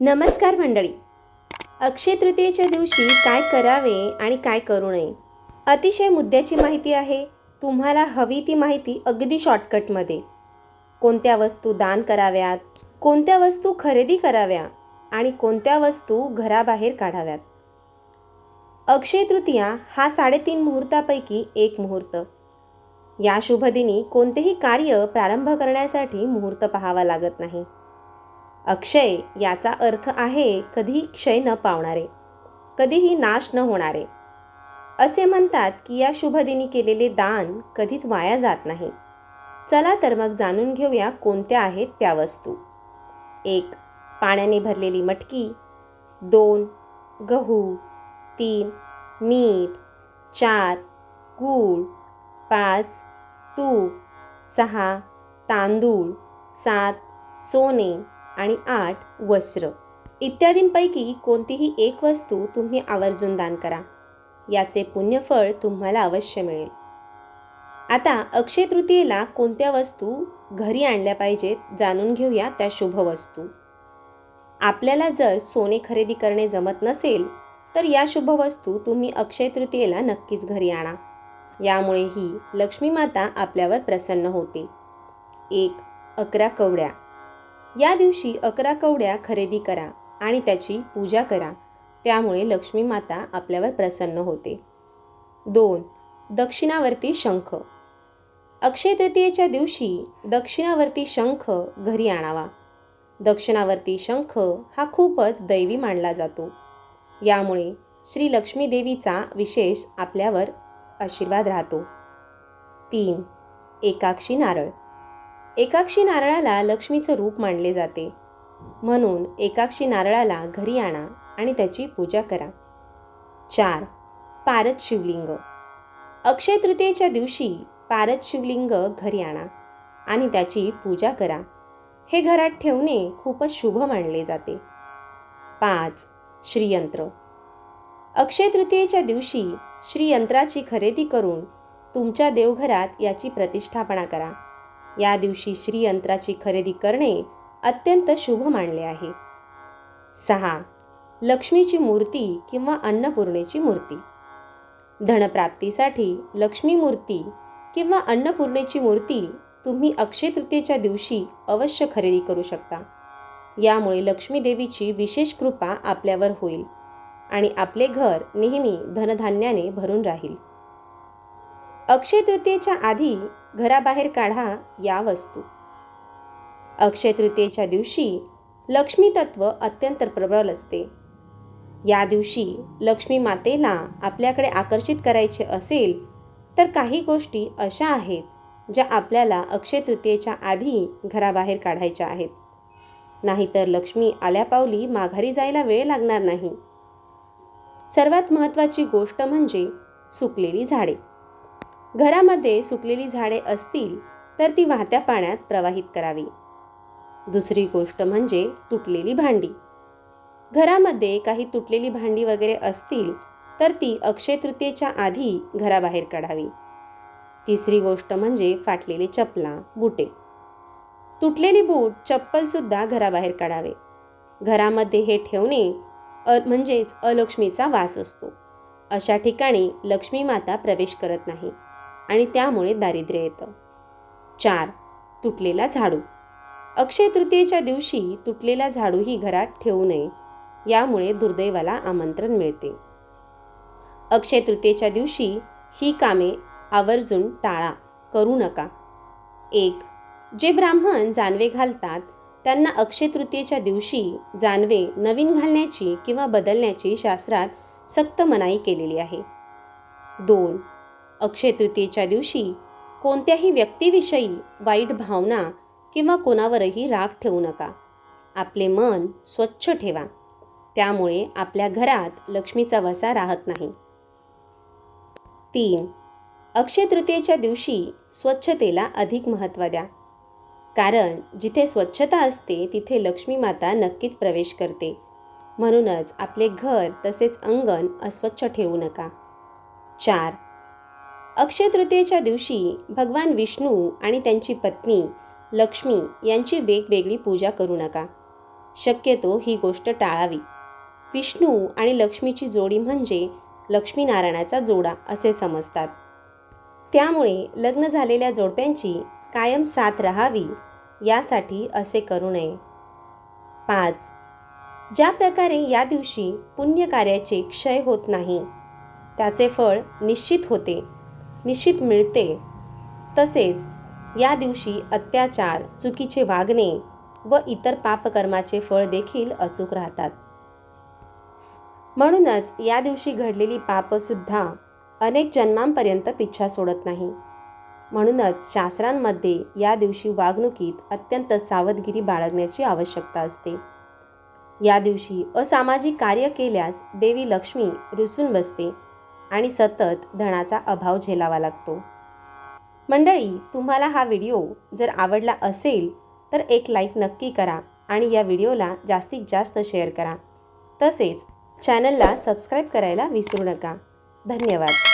नमस्कार मंडळी. अक्षय तृतीयेच्या दिवशी काय करावे आणि काय करू नये? अतिशय मुद्द्याची माहिती आहे. तुम्हाला हवी ती माहिती अगदी शॉर्टकटमध्ये कोणत्या वस्तू दान कराव्यात? कोणत्या वस्तू खरेदी कराव्या? आणि कोणत्या वस्तू घराबाहेर काढाव्यात? अक्षय तृतीया हा साडेतीन मुहूर्तापैकी एक मुहूर्त. या शुभदिनी कोणतेही कार्य प्रारंभ करण्यासाठी मुहूर्त पाहावा लागत नाही. अक्षय याचा अर्थ आहे कधीही क्षय न पावणारे कधीही नाश न होणारे. असे म्हणतात की या शुभदिनी केलेले दान कधीच वाया जात नाही. चला तर मग जाणून घेऊया कोणत्या आहेत त्या वस्तू. एक पाण्याने भरलेली मटकी. दोन गहू. तीन मीठ. चार गूळ. पाच तूप. सहा तांदूळ. सात सोने. आणि आठ वस्त्र इत्यादींपैकी कोणतीही एक वस्तू तुम्ही आवर्जून दान करा. याचे पुण्यफळ तुम्हाला अवश्य मिळेल. आता अक्षय तृतीयेला कोणत्या वस्तू घरी आणल्या पाहिजेत जाणून घेऊया त्या शुभ वस्तू. आपल्याला जर सोने खरेदी करणे जमत नसेल तर या शुभ वस्तू तुम्ही अक्षय तृतीयेला नक्कीच घरी आणा. यामुळे ही लक्ष्मी माता आपल्यावर प्रसन्न होते. एक अकरा कवड्या. या दिवशी अकरा कवड्या खरेदी करा आणि त्याची पूजा करा. त्यामुळे लक्ष्मी माता आपल्यावर प्रसन्न होते. दोन दक्षिणावर्ती शंख. अक्षय तृतीयेच्या दिवशी दक्षिणावर्ती शंख घरी आणावा. दक्षिणावर्ती शंख हा खूपच दैवी मानला जातो. यामुळे श्री लक्ष्मी देवीचा विशेष आपल्यावर आशीर्वाद राहतो. तीन एकाक्षी नारळ. एकाक्षी नारळाला लक्ष्मीचं रूप मानले जाते. म्हणून एकाक्षी नारळाला घरी आणा आणि त्याची पूजा करा. चार पारद शिवलिंग अक्षय तृतीयेच्या दिवशी पारद शिवलिंग घरी आणा आणि त्याची पूजा करा. हे घरात ठेवणे खूपच शुभ मानले जाते. पाच श्रीयंत्र. अक्षय तृतीयेच्या दिवशी श्रीयंत्राची खरेदी करून तुमच्या देवघरात याची प्रतिष्ठापना करा. या दिवशी श्रीयंत्राची खरेदी करणे अत्यंत शुभ मानले आहे. सहा. लक्ष्मीची मूर्ती किंवा अन्नपूर्णेची मूर्ती. धनप्राप्तीसाठी लक्ष्मी मूर्ती किंवा अन्नपूर्णेची मूर्ती तुम्ही अक्षय तृतीयेच्या दिवशी अवश्य खरेदी करू शकता. यामुळे लक्ष्मी देवीची विशेष कृपा आपल्यावर होईल आणि आपले घर नेहमी धनधान्याने भरून राहील. अक्षय तृतीयेच्या आधी घराबाहेर काढा या वस्तू. अक्षय तृतीयेच्या दिवशी लक्ष्मी तत्व अत्यंत प्रबळ असते. या दिवशी लक्ष्मी मातेला आपल्याकडे आकर्षित करायचे असेल तर काही गोष्टी अशा आहेत ज्या आपल्याला अक्षय तृतीयेच्या आधी घराबाहेर काढायच्या आहेत. नाहीतर लक्ष्मी आल्यापावली माघारी जायला वेळ लागणार नाही. सर्वात महत्त्वाची गोष्ट म्हणजे सुकलेली झाडे. घरामध्ये सुकलेली झाडे असतील तर ती वाहत्या पाण्यात प्रवाहित करावी. दुसरी गोष्ट म्हणजे तुटलेली भांडी. घरामध्ये काही तुटलेली भांडी वगैरे असतील तर ती अक्षय तृतीयेच्या आधी घराबाहेर काढावी. तिसरी गोष्ट म्हणजे फाटलेली चपला बुटे. तुटलेली बूट चप्पलसुद्धा घराबाहेर काढावे. घरामध्ये हे ठेवणे अ म्हणजेच अलक्ष्मीचा वास असतो. अशा ठिकाणी लक्ष्मी माता प्रवेश करत नाही. आणि त्यामुळे दारिद्र्य येतं. चार तुटलेला झाडू. अक्षय तृतीयेच्या दिवशी तुटलेला झाडूही घरात ठेवू नये यामुळे दुर्दैवाला आमंत्रण मिळते. अक्षय तृतीयेच्या दिवशी ही कामे आवर्जून टाळा करू नका. एक जे ब्राह्मण जानवे घालतात त्यांना अक्षय तृतीयेच्या दिवशी जानवे नवीन घालण्याची किंवा बदलण्याची शास्त्रात सक्त मनाई केलेली आहे. दोन अक्षय तृतीयेच्या दिवशी कोणत्याही व्यक्तीविषयी वाईट भावना किंवा कोणावरही राग ठेवू नका. आपले मन स्वच्छ ठेवा. त्यामुळे आपल्या घरात लक्ष्मीचा वसा राहत नाही. तीन. अक्षय तृतीयेच्या दिवशी स्वच्छतेला अधिक महत्त्व द्या. कारण जिथे स्वच्छता असते तिथे लक्ष्मी माता नक्कीच प्रवेश करते. म्हणूनच आपले घर तसेच अंगण अस्वच्छ ठेवू नका. चार. अक्षय तृतीयेच्या दिवशी भगवान विष्णू आणि त्यांची पत्नी लक्ष्मी यांची वेगवेगळी पूजा करू नका. शक्यतो ही गोष्ट टाळावी. विष्णू आणि लक्ष्मीची जोडी म्हणजे लक्ष्मीनारायणाचा जोडा असे समजतात. त्यामुळे लग्न झालेल्या जोडप्यांची कायम साथ राहावी यासाठी असे करू नये. पाच. ज्या प्रकारे या दिवशी पुण्यकार्याचे क्षय होत नाही त्याचे फळ निश्चित होते. निश्चित मिळते. तसेच या दिवशी अत्याचार चुकीचे वागणे व इतर पापकर्माचे फळ देखील अचूक राहतात. म्हणूनच या दिवशी घडलेली पापसुद्धा अनेक जन्मांपर्यंत पिच्छा सोडत नाही. म्हणूनच शास्त्रांमध्ये या दिवशी वागणुकीत अत्यंत सावधगिरी बाळगण्याची आवश्यकता असते. या दिवशी असामाजिक कार्य केल्यास देवी लक्ष्मी रुसून बसते. आणि सतत धनाचा अभाव झेलावा लागतो. मंडळी तुम्हाला हा व्हिडिओ जर आवडला असेल तर एक लाईक नक्की करा आणि या व्हिडिओला जास्तीत जास्त शेअर करा. तसेच चॅनलला सबस्क्राईब करायला विसरू नका. धन्यवाद.